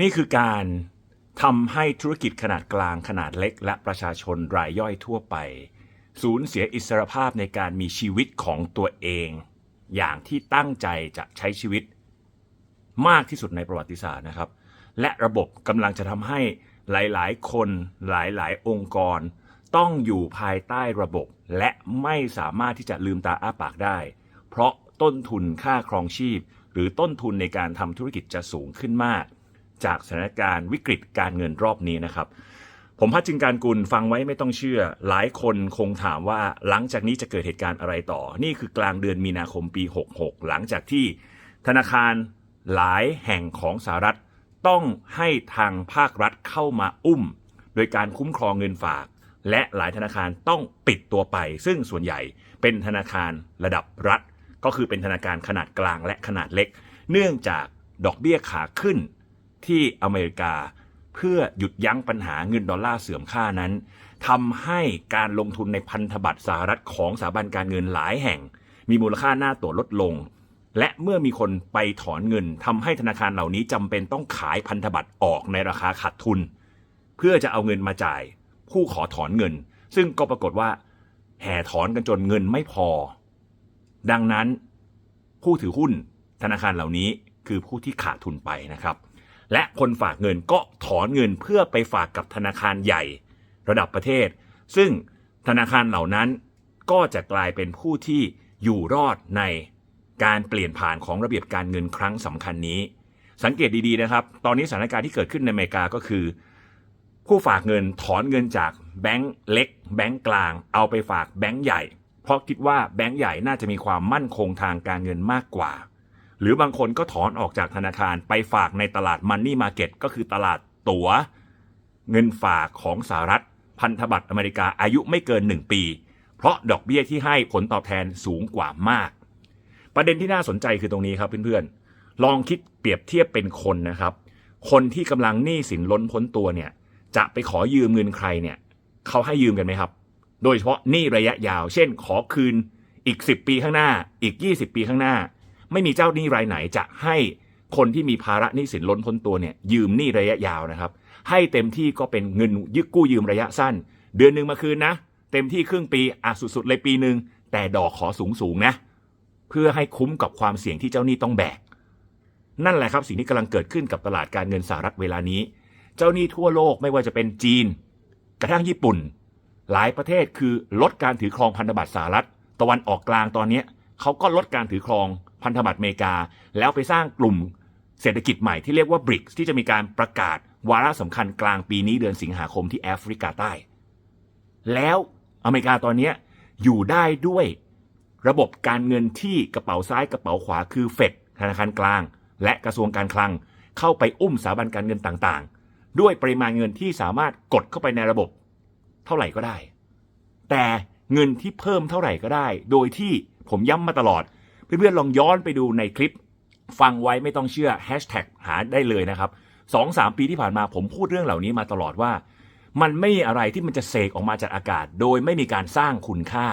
นี่คือการทำให้ธุรกิจขนาดกลางขนาดเล็ก และประชาชนรายย่อยทั่วไป สูญเสียอิสรภาพในการมีชีวิตของตัวเอง อย่างที่ตั้งใจจะใช้ชีวิต มากที่สุดในประวัติศาสตร์นะครับ และระบบกำลังจะทำให้หลาย ๆ คนหลาย ๆ องค์กร ต้องอยู่ภายใต้ระบบ และไม่สามารถที่จะลืมตาอ้าปากได้ เพราะต้นทุนค่าครองชีพ หรือต้นทุนในการทำธุรกิจจะสูงขึ้นมาก จากสถานการณ์วิกฤตการเงินรอบนี้นะครับ ผมพัชจึงการกุลฟังไว้ไม่ต้องเชื่อ หลายคนคงถามว่าหลังจากนี้จะเกิดเหตุการณ์อะไรต่อ นี่คือกลางเดือนมีนาคมปี 66 หลังจากที่ธนาคารหลายแห่งของสหรัฐต้องให้ทางภาครัฐเข้ามาอุ้ม โดยการคุ้มครองเงินฝาก และหลายธนาคารต้องปิดตัวไป ซึ่งส่วนใหญ่เป็นธนาคารระดับรัฐ ก็คือเป็นธนาคารขนาดกลางและขนาดเล็ก เนื่องจากดอกเบี้ยขาขึ้น ที่อเมริกา เพื่อหยุดยั้งปัญหาเงินดอลลาร์เสื่อมค่านั้นทำให้การลงทุนในพันธบัตรสหรัฐของสถาบันการเงินหลายแห่ง มีมูลค่าหน้าตัวลดลง และเมื่อมีคนไปถอนเงินทำให้ธนาคารเหล่านี้จำเป็นต้องขายพันธบัตรออกในราคาขาดทุน เพื่อจะเอาเงินมาจ่าย ผู้ขอถอนเงิน ซึ่งก็ปรากฏว่า แห่ถอนกันจนเงินไม่พอ ดังนั้น ผู้ถือหุ้นธนาคารเหล่านี้คือผู้ที่ขาดทุนไปนะครับ และคนฝากเงินก็ถอนเงินเพื่อไปฝากกับธนาคารใหญ่ ระดับประเทศ ซึ่งธนาคารเหล่านั้นก็จะกลายเป็นผู้ที่อยู่รอดในการเปลี่ยนผ่านของระเบียบการเงินครั้งสำคัญนี้ สังเกตดีๆนะครับ ตอนนี้สถานการณ์ที่เกิดขึ้นในอเมริกาก็คือ ผู้ฝากเงินถอนเงินจากแบงก์เล็ก แบงก์กลาง เอาไปฝากแบงก์ใหญ่ เพราะคิดว่าแบงก์ใหญ่น่าจะมีความมั่นคงทางการเงินมากกว่า หรือบางคนก็ถอนออกจากธนาคารไปฝากในตลาดมันนี่มาเก็ตก็คือตลาดตัว๋ว เงินฝากของสหรัฐ พันธบัตรอเมริกาอายุไม่เกิน 1 ปี เพราะดอกเบี้ยที่ให้ผลตอบแทนสูงกว่ามาก ประเด็นที่น่าสนใจคือตรงนี้ครับเพื่อนๆลองคิดเปรียบเทียบเป็นคนนะครับ คนที่กำลังหนี้สินล้นพ้นตัวเนี่ยจะไปขอยืมเงินใครเนี่ยเขาให้ยืมกันไหมครับ โดยเฉพาะหนี้ระยะยาว เช่น ขอคืนอีก 10 ปีข้างหน้า อีก 20 ปีข้างหน้า ไม่มีเจ้าหนี้รายไหนจะให้คนที่มีภาระหนี้สินล้นพ้นตัวเนี่ยยืมหนี้ระยะยาวนะครับ ให้เต็มที่ก็เป็นเงินยึกกู้ยืมระยะสั้น เดือนหนึ่งมาคืนนะ เต็มที่ครึ่งปีอะสุดๆเลยปีหนึ่งแต่ดอกขอสูงสูงๆนะ เพื่อให้คุ้มกับความเสี่ยงที่เจ้าหนี้ต้องแบกนั่นแหละครับสิ่งที่กำลังเกิดขึ้นกับตลาดการเงินสหรัฐเวลานี้ เจ้าหนี้ทั่วโลกไม่ว่าจะเป็นจีน กระทั่งญี่ปุ่น หลายประเทศคือลดการถือครองพันธบัตรสหรัฐ ตะวันออกกลางตอนนี้เขาก็ลดการถือครอง พันธบัตรอเมริกา แล้วไปสร้างกลุ่มเศรษฐกิจใหม่ที่เรียกว่า BRICS ที่จะมีการประกาศวาระสำคัญกลางปีนี้เดือนสิงหาคมที่แอฟริกาใต้ แล้วอเมริกาตอนนี้อยู่ได้ด้วยระบบการเงินที่กระเป๋าซ้ายกระเป๋าขวาคือเฟดธนาคารกลาง และกระทรวงการคลัง เข้าไปอุ้มสถาบันการเงินต่างๆ ด้วยปริมาณเงินที่สามารถกดเข้าไปในระบบ เท่าไหร่ก็ได้ แต่เงินที่เพิ่มเท่าไหร่ก็ได้ โดยที่ผมย้ำมาตลอด เพื่อนๆลองย้อนไปดูในคลิป ฟังไว้ไม่ต้องเชื่อแฮชแท็กหาได้เลยนะครับสองสามปีที่ผ่านมาผมพูดเรื่องเหล่านี้มาตลอดว่า มันไม่มีอะไรที่มันจะเสกออกมาจากอากาศ โดยไม่มีการสร้างคุณค่า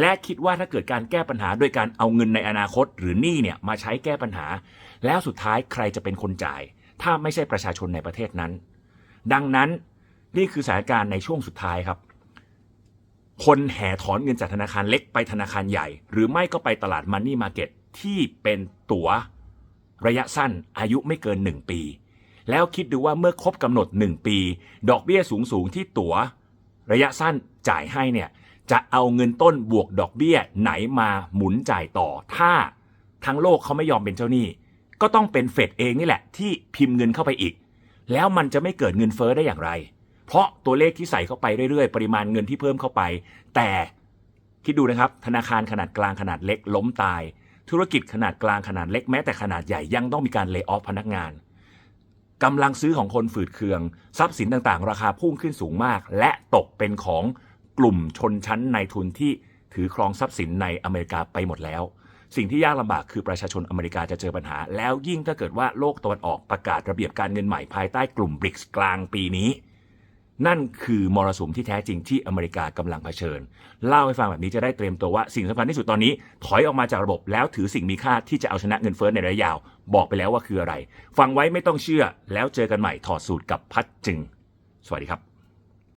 และคิดว่าถ้าเกิดการแก้ปัญหาโดยการเอาเงินในอนาคต หรือหนี้เนี่ยมาใช้แก้ปัญหา แล้วสุดท้ายใครจะเป็นคนจ่าย ถ้าไม่ใช่ประชาชนในประเทศนั้น ดังนั้นนี่คือสถานการณ์ในช่วงสุดท้ายครับ คนแห่ถอนเงินจากธนาคารเล็กไปธนาคารใหญ่ หรือไม่ก็ไปตลาดมันนี่มาเก็ตที่เป็นตั๋วระยะสั้นอายุไม่เกิน 1 ปี แล้วคิดดูว่าเมื่อครบกำหนด 1 ปี ดอกเบี้ยสูงสูงที่ตั๋ว ระยะสั้นจ่ายให้เนี่ยจะเอาเงินต้นบวกดอกเบี้ยไหนมาหมุนจ่ายต่อ ถ้าทั้งโลกเขาไม่ยอมเป็นเจ้าหนี้ ก็ต้องเป็นเฟดเองนี่แหละที่พิมพ์เงินเข้าไปอีก แล้วมันจะไม่เกิดเงินเฟ้อได้อย่างไร เพราะตัวเลขที่ใส่เข้าไปเรื่อยๆ ปริมาณเงินที่เพิ่มเข้าไป แต่คิดดูนะครับ ธนาคารขนาดกลางขนาดเล็กล้มตาย ธุรกิจขนาดกลางขนาดเล็กแม้แต่ขนาดใหญ่ยังต้องมีการเลิกออฟพนักงานกำลังซื้อของคนฝืดเคือง ทรัพย์สินต่างๆ ราคาพุ่งขึ้นสูงมาก และตกเป็นของกลุ่มชนชั้นในทุนที่ถือครองทรัพย์สินในอเมริกาไปหมดแล้ว สิ่งที่ยากลำบากคือประชาชนอเมริกาจะเจอปัญหา แล้วยิ่งถ้าเกิดว่าโลกตะวันออกประกาศระเบียบการเงินใหม่ภายใต้กลุ่มบริกส์กลางปีนี้ นั่นคือมรสุมที่แท้จริงที่อเมริกากำลังเผชิญ เล่าให้ฟังแบบนี้จะได้เตรียมตัวว่าสิ่งสำคัญที่สุดตอนนี้ ถอยออกมาจากระบบแล้วถือสิ่งมีค่าที่จะเอาชนะเงินเฟ้อในระยะยาว บอกไปแล้วว่าคืออะไร ฟังไว้ไม่ต้องเชื่อแล้วเจอกันใหม่ถอดสูตรกับพัดจึง สวัสดีครับ